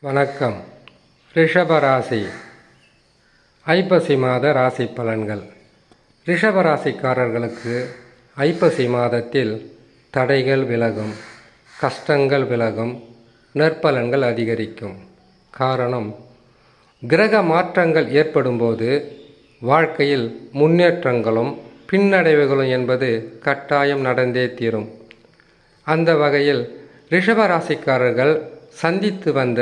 வணக்கம். ரிஷபராசி. ஐப்பசி மாத ராசி பலன்கள். ரிஷபராசிக்காரர்களுக்கு ஐப்பசி மாதத்தில் தடைகள் விலகும் கஷ்டங்கள் விலகும் நற்பலன்கள் அதிகரிக்கும். காரணம் கிரக மாற்றங்கள் ஏற்படும்போது வாழ்க்கையில் முன்னேற்றங்களும் பின்னடைவுகளும் என்பது கட்டாயம் நடந்தே தீரும். அந்த வகையில் ரிஷபராசிக்காரர்கள் சந்தித்து வந்த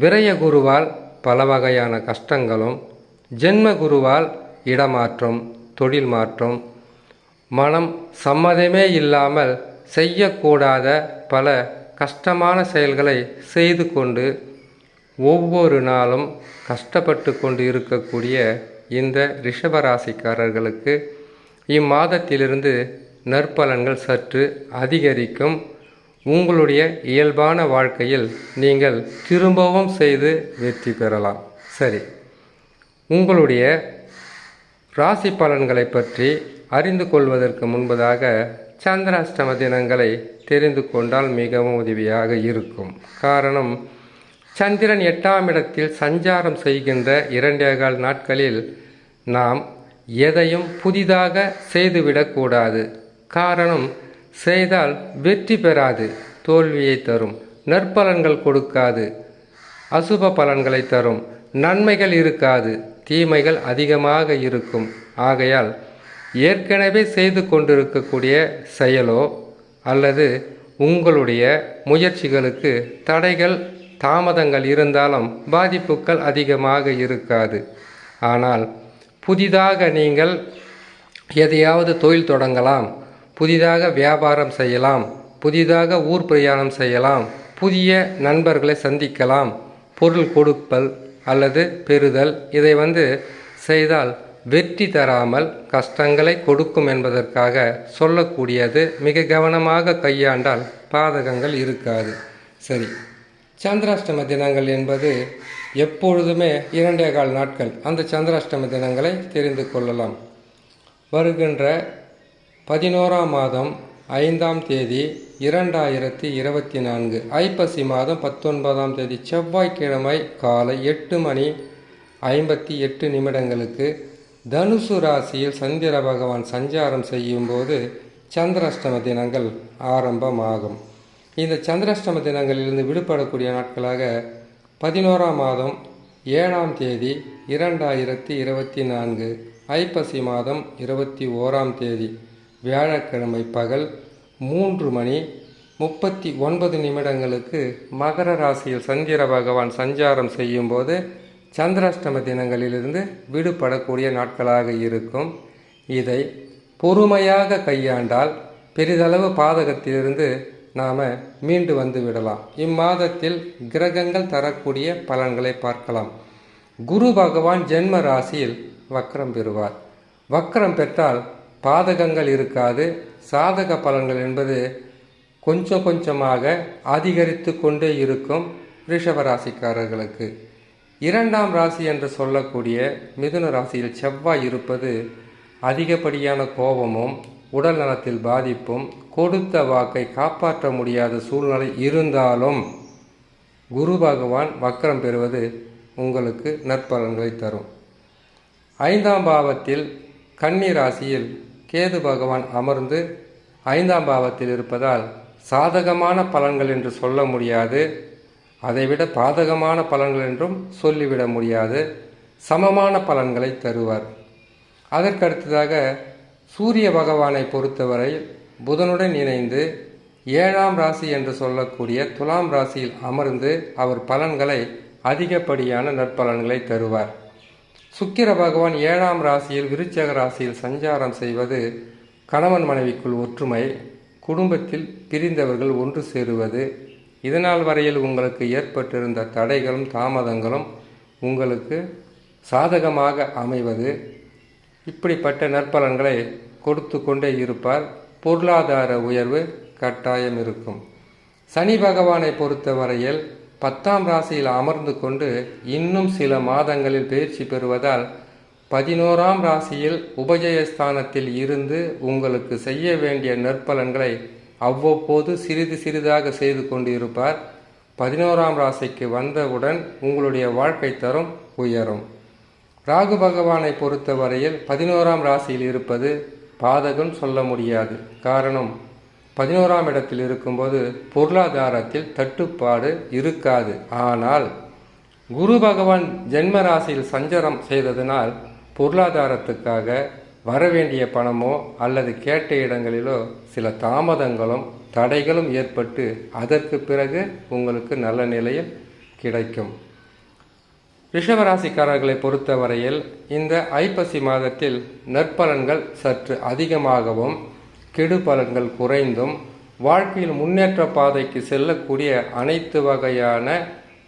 விரய குருவால் பல வகையான கஷ்டங்களும் ஜென்ம குருவால் இடமாற்றம் தொழில் மாற்றம் மனம் சம்மதமே இல்லாமல் செய்யக்கூடாத பல கஷ்டமான செயல்களை செய்து கொண்டு ஒவ்வொரு நாளும் கஷ்டப்பட்டு கொண்டு இருக்கக்கூடிய இந்த ரிஷபராசிக்காரர்களுக்கு இம்மாதத்திலிருந்து நற்பலன்கள் சற்று அதிகரிக்கும். உங்களுடைய இயல்பான வாழ்க்கையில் நீங்கள் திரும்பவும் செய்து வெற்றி பெறலாம். சரி. உங்களுடைய ராசி பலன்களை பற்றி அறிந்து கொள்வதற்கு முன்பதாக சந்திராஷ்டம தினங்களை தெரிந்து கொண்டால் மிகவும் உதவியாக இருக்கும். காரணம் சந்திரன் எட்டாம் இடத்தில் சஞ்சாரம் செய்கின்ற இரண்டேகால் நாட்களில் நாம் எதையும் புதிதாக செய்துவிடக்கூடாது. காரணம் செய்தால் வெற்றி பெறாது தோல்வியை தரும். நற்பலன்கள் கொடுக்காது அசுப பலன்களை தரும். நன்மைகள் இருக்காது தீமைகள் அதிகமாக இருக்கும். ஆகையால் ஏற்கனவே செய்து கொண்டிருக்கக்கூடிய செயலோ அல்லது உங்களுடைய முயற்சிகளுக்கு தடைகள் தாமதங்கள் இருந்தாலும் பாதிப்புகள் அதிகமாக இருக்காது. ஆனால் புதிதாக நீங்கள் எதையாவது தொழில் தொடங்கலாம். புதிதாக வியாபாரம் செய்யலாம் புதிதாக ஊர் பிரயாணம் செய்யலாம் புதிய நண்பர்களை சந்திக்கலாம் பொருள் கொடுப்பல் அல்லது பெறுதல். இதை வந்து செய்தால் வெற்றி தராமல் கஷ்டங்களை கொடுக்கும் என்பதற்காக சொல்லக்கூடியது. மிக கவனமாக கையாண்டால் பாதகங்கள் இருக்காது. சரி சந்திராஷ்டம தினங்கள் என்பது எப்பொழுதுமே இரண்டே கால் நாட்கள். அந்த சந்திராஷ்டம தினங்களை தெரிந்து கொள்ளலாம். வருகின்ற பதினோராம் மாதம் ஐந்தாம் தேதி இரண்டாயிரத்தி இருபத்தி நான்கு. ஐப்பசி மாதம் பத்தொன்பதாம் தேதி செவ்வாய்க்கிழமை காலை எட்டு மணி ஐம்பத்தி எட்டு நிமிடங்களுக்கு தனுசு ராசியில் சந்திர பகவான் சஞ்சாரம் செய்யும்போது சந்திராஷ்டம தினங்கள் ஆரம்பமாகும். இந்த சந்திராஷ்டம தினங்களிலிருந்து விடுபடக்கூடிய நாட்களாக பதினோராம் மாதம் ஏழாம் தேதி இரண்டாயிரத்தி இருபத்தி நான்கு. ஐப்பசி மாதம் இருபத்தி ஓராம் தேதி வியாழக்கிழமை பகல் மூன்று மணி முப்பத்தி ஒன்பது நிமிடங்களுக்கு மகர ராசியில் சந்திர பகவான் சஞ்சாரம் செய்யும்போது சந்திராஷ்டம தினங்களிலிருந்து விடுபடக்கூடிய நாட்களாக இருக்கும். இதை பொறுமையாக கையாண்டால் பெரிதளவு பாதகத்திலிருந்து நாம் மீண்டு வந்து விடலாம். இம்மாதத்தில் கிரகங்கள் தரக்கூடிய பலன்களை பார்க்கலாம். குரு பகவான் ஜென்ம ராசியில் வக்ரம் பெறுவார். வக்ரம் பெற்றால் பாதகங்கள் இருக்காது. சாதக பலன்கள் என்பது கொஞ்சம் கொஞ்சமாக அதிகரித்து கொண்டே இருக்கும் ரிஷபராசிக்காரர்களுக்கு இரண்டாம் ராசி என்று சொல்லக்கூடிய மிதுன ராசியில் செவ்வாய் இருப்பது அதிகப்படியான கோபமும் உடல் நலத்தில் பாதிப்பும் கொடுத்த வாக்கை காப்பாற்ற முடியாத சூழ்நிலை இருந்தாலும் குரு பகவான் வக்கரம் பெறுவது உங்களுக்கு நற்பலன்களை தரும். ஐந்தாம் பாவத்தில் கன்னி ராசியில் கேது பகவான் அமர்ந்து ஐந்தாம் பாவத்தில் இருப்பதால் சாதகமான பலன்கள் என்று சொல்ல முடியாது. அதைவிட பாதகமான பலன்கள் என்றும் சொல்லிவிட முடியாது. சமமான பலன்களை தருவார். அதற்கடுத்ததாக சூரிய பகவானை பொறுத்தவரை புதனுடன் இணைந்து ஏழாம் ராசி என்று சொல்லக்கூடிய துலாம் ராசியில் அமர்ந்து அவர் பலன்களை அதிகப்படியான நற்பலன்களை தருவார். சுக்கிர பகவான் ஏழாம் ராசியில் விருச்சக ராசியில் சஞ்சாரம் செய்வது கணவன் மனைவிக்குள் ஒற்றுமை குடும்பத்தில் பிரிந்தவர்கள் ஒன்று சேருவது. இதனால் வரையில் உங்களுக்கு ஏற்பட்டிருந்த தடைகளும் தாமதங்களும் உங்களுக்கு சாதகமாக அமைவது. இப்படிப்பட்ட நற்பலன்களை கொடுத்து கொண்டே இருப்பார். பொருளாதார உயர்வு கட்டாயம் இருக்கும். சனி பகவானை பொறுத்தவரையில் பத்தாம் ராசியில் அமர்ந்து கொண்டு இன்னும் சில மாதங்களில் பயிற்சி பெறுவதால் பதினோராம் ராசியில் உபஜயஸ்தானத்தில் இருந்து உங்களுக்கு செய்ய வேண்டிய நற்பலன்களை அவ்வப்போது சிறிது சிறிதாக செய்து கொண்டிருப்பார். பதினோராம் ராசிக்கு வந்தவுடன் உங்களுடைய வாழ்க்கை தரம் உயரும். ராகு பகவானை பொறுத்தவரையில் பதினோராம் ராசியில் இருப்பது பாதகம் சொல்ல முடியாது. காரணம் பதினோராம் இடத்தில் இருக்கும்போது பொருளாதாரத்தில் தட்டுப்பாடு இருக்காது. ஆனால் குரு பகவான் ஜென்ம ராசியில் சஞ்சரம் செய்ததினால் பொருளாதாரத்துக்காக வரவேண்டிய பணமோ அல்லது கேட்ட இடங்களிலோ சில தாமதங்களும் தடைகளும் ஏற்பட்டு அதற்கு பிறகு உங்களுக்கு நல்ல நிலையில் கிடைக்கும். ரிஷபராசிக்காரர்களை பொறுத்தவரையில் இந்த ஐப்பசி மாதத்தில் நற்பலன்கள் சற்று அதிகமாகவும் கெடு பலன்கள் குறைந்தும் வாழ்க்கையில் முன்னேற்ற பாதைக்கு செல்லக்கூடிய அனைத்து வகையான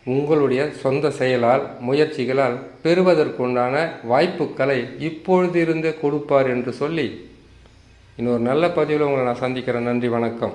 உங்களுடைய சொந்த செயலால் முயற்சிகளால் பெறுவதற்குண்டான வாய்ப்புகளை இப்பொழுதிருந்தே கொடுப்பார் என்று சொல்லி இன்னொரு நல்ல பதிவில் உங்களை நான் சந்திக்கிறேன். நன்றி வணக்கம்.